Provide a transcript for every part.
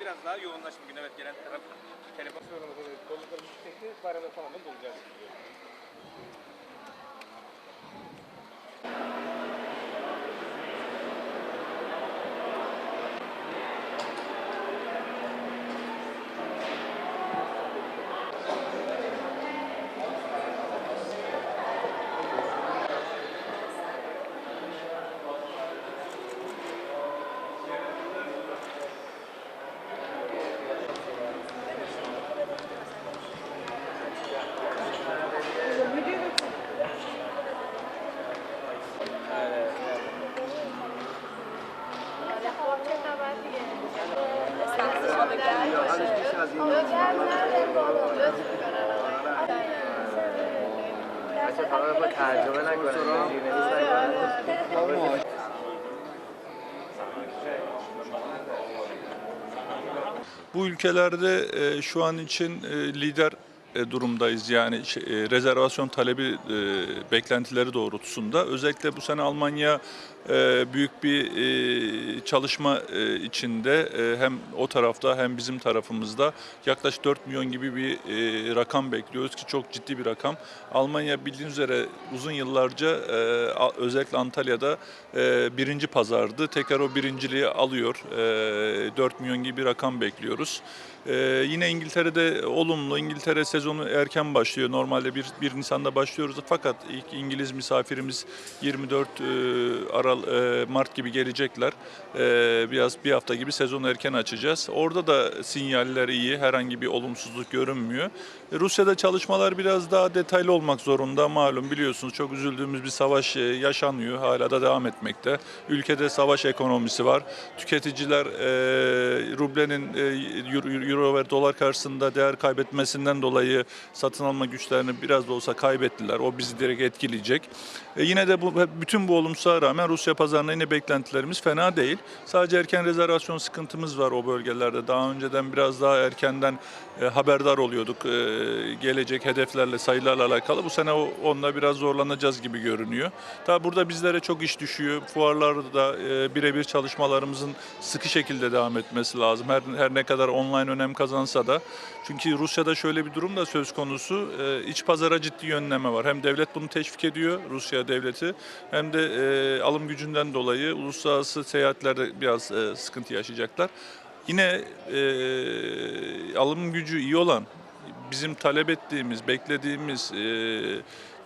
Biraz daha yoğunlaştı bugün evet gelen taraf telefon sorunumuz doluluklarımız yüksekti. Bayramda tamamen dolacağız. ترجمه نکنه Bu ülkelerde e, şu an için e, lider e, durumdayız. Yani şey, e, rezervasyon talebi e, beklentileri doğrultusunda. Özellikle bu sene Almanya e, büyük bir e, çalışma e, içinde e, hem o tarafta hem bizim tarafımızda yaklaşık 4 milyon gibi bir rakam bekliyoruz ki çok ciddi bir rakam. Almanya bildiğiniz üzere uzun yıllarca özellikle Antalya'da birinci pazardı. Tekrar o birinciliği alıyor. E, 4 milyon gibi bir rakam bekliyoruz. Ee, yine İngiltere'de olumlu. İngiltere sezonu erken başlıyor. Normalde 1, 1 Nisan'da başlıyoruz. Fakat ilk İngiliz misafirimiz 24 e, Aral e, Mart gibi gelecekler. E, biraz bir hafta gibi sezonu erken açacağız. Orada da sinyaller iyi. Herhangi bir olumsuzluk görünmüyor. E, Rusya'da çalışmalar biraz daha detaylı olmak zorunda. Malum biliyorsunuz çok üzüldüğümüz bir savaş yaşanıyor. Hala da devam etmekte. Ülkede savaş ekonomisi var. Tüketiciler rublenin euro, ve dolar karşısında değer kaybetmesinden dolayı satın alma güçlerini biraz da olsa kaybettiler. O bizi direkt etkileyecek. Yine de bu bütün bu olumsuzluğa rağmen Rusya pazarına yine beklentilerimiz fena değil. Sadece erken rezervasyon sıkıntımız var o bölgelerde. Daha önceden biraz daha erkenden e, haberdar oluyorduk e, gelecek hedeflerle, sayılarla alakalı. Bu sene o- onunla biraz zorlanacağız gibi görünüyor. Tabi burada bizlere çok iş düşüyor. Fuarlarda da e, birebir çalışmalarımızın sıkı şekilde devam etmesi lazım. Her, her ne kadar online önem kazansa da. Çünkü Rusya'da şöyle bir durum da söz konusu. E, iç pazara ciddi yönleme var. Hem devlet bunu teşvik ediyor, Rusya devleti. Hem de e, alım gücünden dolayı uluslararası seyahatlerde biraz e, sıkıntı yaşayacaklar. Yine e, alım gücü iyi olan, bizim talep ettiğimiz, beklediğimiz e,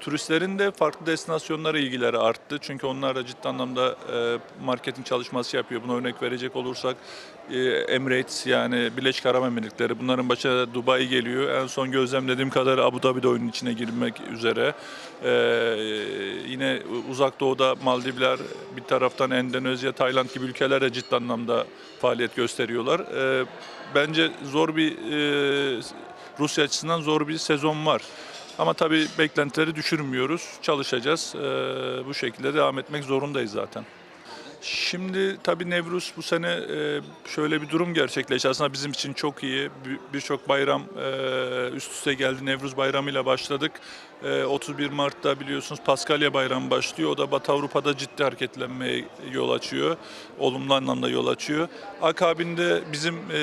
turistlerin de farklı destinasyonlara ilgileri arttı. Çünkü onlar da ciddi anlamda e, marketing çalışması yapıyor. Buna örnek verecek olursak e, Emirates yani Birleşik Arap Emirlikleri bunların başına Dubai geliyor. En son gözlemlediğim kadar Abu Dhabi de oyunun içine girmek üzere. E, yine uzak doğuda Maldivler bir taraftan Endonezya, Tayland gibi ülkeler de ciddi anlamda faaliyet gösteriyorlar. E, bence zor bir e, Rusya açısından zor bir sezon var. Ama tabii beklentileri düşürmüyoruz. Çalışacağız. Ee, bu şekilde devam etmek zorundayız zaten. Şimdi tabii Nevruz bu sene e, şöyle bir durum gerçekleşti. Aslında bizim için çok iyi. Bir- Birçok bayram e, üst üste geldi. Nevruz bayramıyla başladık. E, 31 Mart'ta biliyorsunuz Paskalya bayramı başlıyor. O da Batı Avrupa'da ciddi hareketlenmeye yol açıyor. Olumlu anlamda yol açıyor. Akabinde bizim e,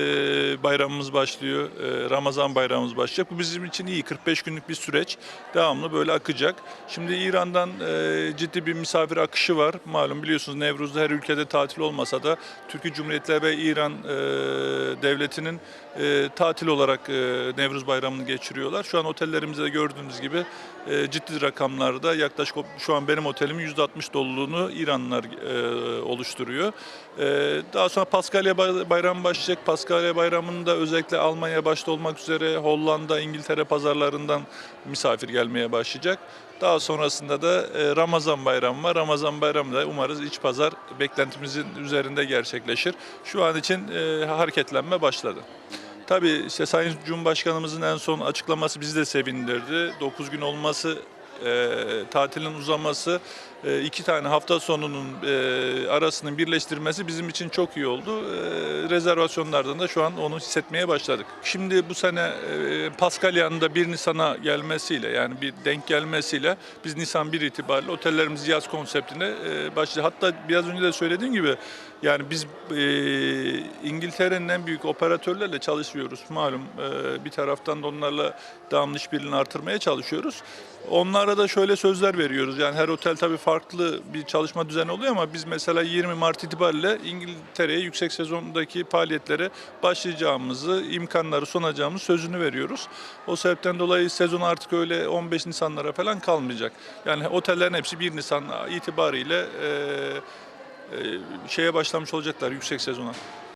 bayramımız başlıyor. E, Ramazan bayramımız başlayacak. Bu bizim için iyi. 45 günlük bir süreç. Devamlı böyle akacak. Şimdi İran'dan e, ciddi bir misafir akışı var. Malum biliyorsunuz Nevruz'da her ülkede tatil olmasa da Türkiye Cumhuriyeti ve İran e, devletinin e, tatil olarak e, Nevruz bayramını geçiriyorlar. Şu an otellerimizde de gördüğünüz gibi e, ciddi rakamlarda yaklaşık şu an benim otelimin %60 doluluğunu İranlılar e, oluşturuyor. E, daha sonra Paskalya bay- bayramı başlayacak. Paskalya bayramında özellikle Almanya başta olmak üzere Hollanda, İngiltere pazarlarından misafir gelmeye başlayacak. Daha sonrasında da e, Ramazan bayramı var. Ramazan bayramı da umarız iç pazar beklentimizin üzerinde gerçekleşir. Şu an için e, hareketlenme başladı. Tabii işte Sayın Cumhurbaşkanımızın en son açıklaması bizi de sevindirdi. 9 gün olması, e, tatilin uzaması iki tane hafta sonunun e, arasının birleştirmesi bizim için çok iyi oldu. E, rezervasyonlardan da şu an onu hissetmeye başladık. Şimdi bu sene e, Paskalyan'ın da 1 Nisan'a gelmesiyle yani bir denk gelmesiyle biz Nisan 1 itibariyle otellerimiz yaz konseptine e, başladı. Hatta biraz önce de söylediğim gibi yani biz e, İngiltere'nin en büyük operatörlerle çalışıyoruz. Malum e, bir taraftan da onlarla devamlı işbirliğini artırmaya çalışıyoruz. Onlara da şöyle sözler veriyoruz. Yani her otel tabii farklı bir çalışma düzeni oluyor ama biz mesela 20 Mart itibariyle İngiltere'ye yüksek sezondaki faaliyetlere başlayacağımızı, imkanları sunacağımız sözünü veriyoruz. O sebepten dolayı sezon artık öyle 15 Nisanlara falan kalmayacak. Yani otellerin hepsi 1 Nisan itibariyle e, e, şeye başlamış olacaklar yüksek sezona.